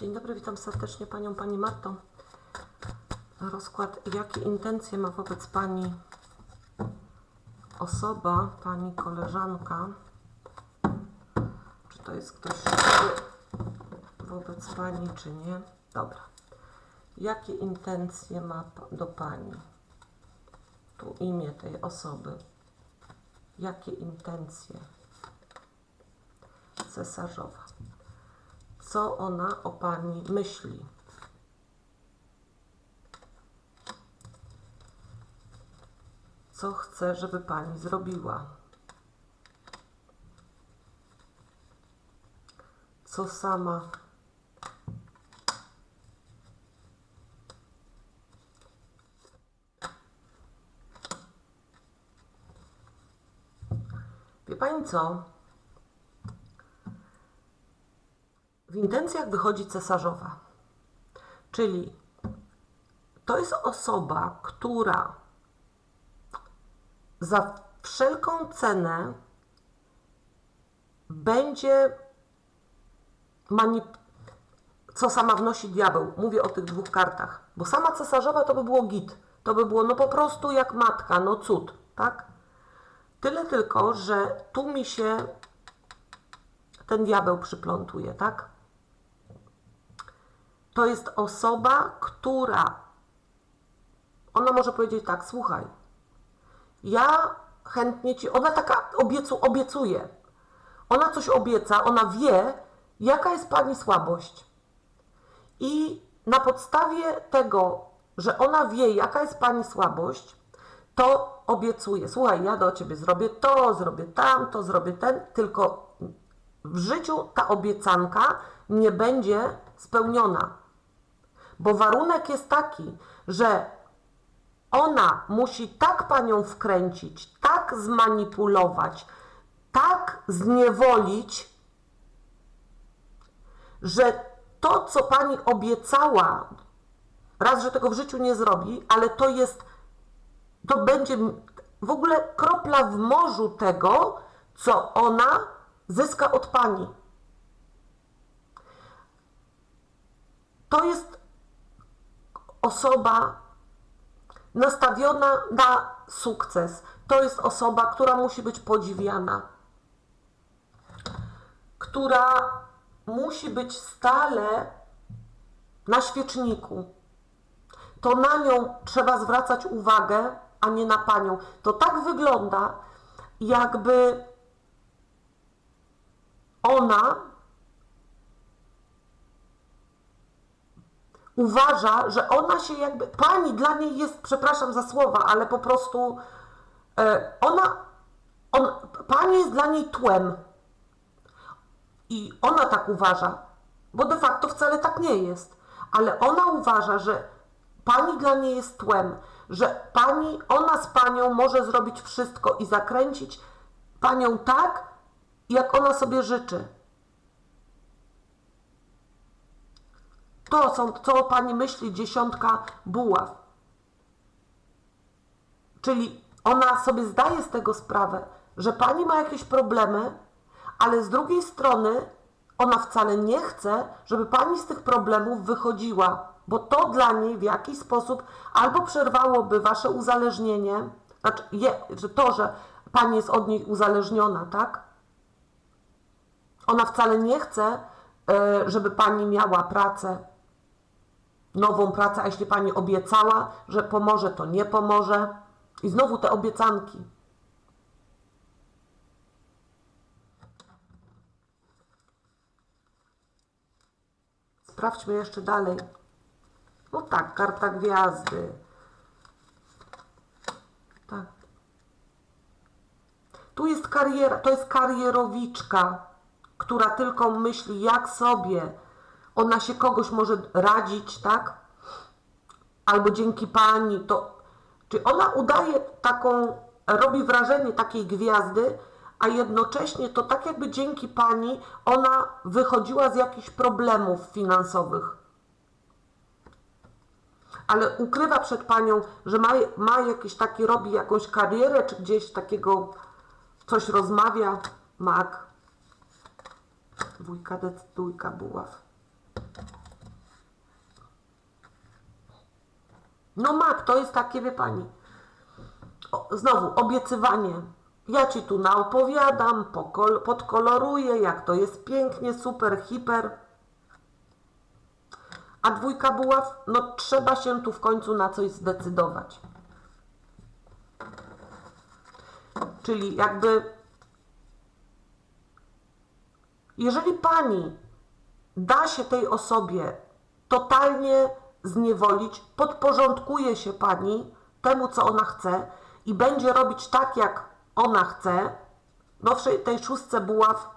Dzień dobry, witam serdecznie Panią, Pani Marto. Rozkład, jakie intencje ma wobec Pani osoba, Pani koleżanka? Czy to jest ktoś wobec Pani, czy nie? Dobra. Jakie intencje ma do Pani? Tu imię tej osoby. Jakie intencje? Cesarzowa co ona o pani myśli. Co chce, żeby pani zrobiła? Co sama Wie pani co? W intencjach wychodzi cesarzowa, czyli to jest osoba, która za wszelką cenę będzie manip- co sama wnosi diabeł. Mówię o tych dwóch kartach, bo sama cesarzowa to by było git. To by było no po prostu jak matka, no cud, tak? Tyle tylko, że tu mi się ten diabeł przyplątuje, tak? To jest osoba, która ona może powiedzieć tak, słuchaj, ja chętnie ci, ona taka obiecu, obiecuje, ona coś obieca, ona wie, jaka jest pani słabość. I na podstawie tego, że ona wie, jaka jest pani słabość, to obiecuje, słuchaj, ja do ciebie zrobię to, zrobię tamto, zrobię ten, tylko w życiu ta obiecanka nie będzie spełniona. Bo warunek jest taki, że ona musi tak panią wkręcić, tak zmanipulować, tak zniewolić, że to, co pani obiecała, raz, że tego w życiu nie zrobi, ale to jest, to będzie w ogóle kropla w morzu tego, co ona zyska od pani. To jest osoba nastawiona na sukces. To jest osoba, która musi być podziwiana, która musi być stale na świeczniku. To na nią trzeba zwracać uwagę, a nie na panią. To tak wygląda, jakby ona uważa, że ona się jakby. Pani dla niej jest, przepraszam za słowa, ale po prostu e, ona. On, pani jest dla niej tłem. I ona tak uważa, bo de facto wcale tak nie jest. Ale ona uważa, że pani dla niej jest tłem, że pani, ona z panią może zrobić wszystko i zakręcić panią tak, jak ona sobie życzy. To są, co o pani myśli dziesiątka buław. Czyli ona sobie zdaje z tego sprawę, że pani ma jakieś problemy, ale z drugiej strony ona wcale nie chce, żeby pani z tych problemów wychodziła, bo to dla niej w jakiś sposób albo przerwałoby wasze uzależnienie, znaczy je, że to, że pani jest od niej uzależniona, tak? Ona wcale nie chce, e, żeby pani miała pracę, nową pracę, a jeśli pani obiecała, że pomoże, to nie pomoże. I znowu te obiecanki. Sprawdźmy jeszcze dalej. No tak, karta gwiazdy. Tak. Tu jest kariera, to jest karierowiczka, która tylko myśli, jak sobie ona się kogoś może radzić, tak? Albo dzięki pani, to. Czy ona udaje taką, robi wrażenie takiej gwiazdy, a jednocześnie to tak jakby dzięki pani ona wychodziła z jakichś problemów finansowych. Ale ukrywa przed panią, że ma, ma jakieś taki, robi jakąś karierę, czy gdzieś takiego coś rozmawia. Mag dwójka, dec, dwójka buław. No mak, to jest takie, wie pani, o, znowu obiecywanie. Ja ci tu naopowiadam, pokol, podkoloruję, jak to jest pięknie, super, hiper. A dwójka buław, no trzeba się tu w końcu na coś zdecydować. Czyli jakby jeżeli pani da się tej osobie totalnie zniewolić, podporządkuje się pani temu, co ona chce i będzie robić tak, jak ona chce, no w tej szóstce buław,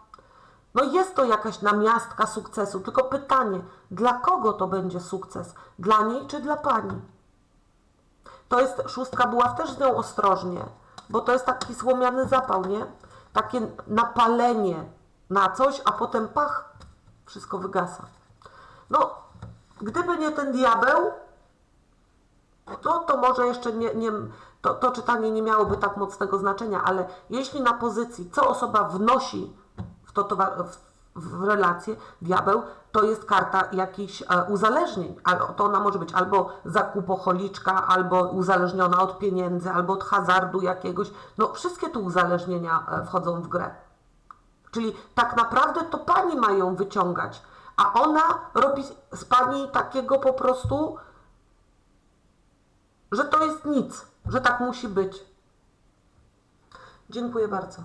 no jest to jakaś namiastka sukcesu, tylko pytanie, dla kogo to będzie sukces? Dla niej czy dla pani? To jest szóstka buław, też z nią ostrożnie, bo to jest taki słomiany zapał, nie? Takie napalenie na coś, a potem pach, wszystko wygasa. No, gdyby nie ten diabeł, no to może jeszcze nie, nie to, to czytanie nie miałoby tak mocnego znaczenia, ale jeśli na pozycji, co osoba wnosi w, to, w, w relację, diabeł, to jest karta jakichś e, uzależnień. Ale to ona może być albo zakupocholiczka, albo uzależniona od pieniędzy, albo od hazardu jakiegoś. No wszystkie tu uzależnienia e, wchodzą w grę. Czyli tak naprawdę to pani ma ją wyciągać, a ona robi z pani takiego po prostu, że to jest nic, że tak musi być. Dziękuję bardzo.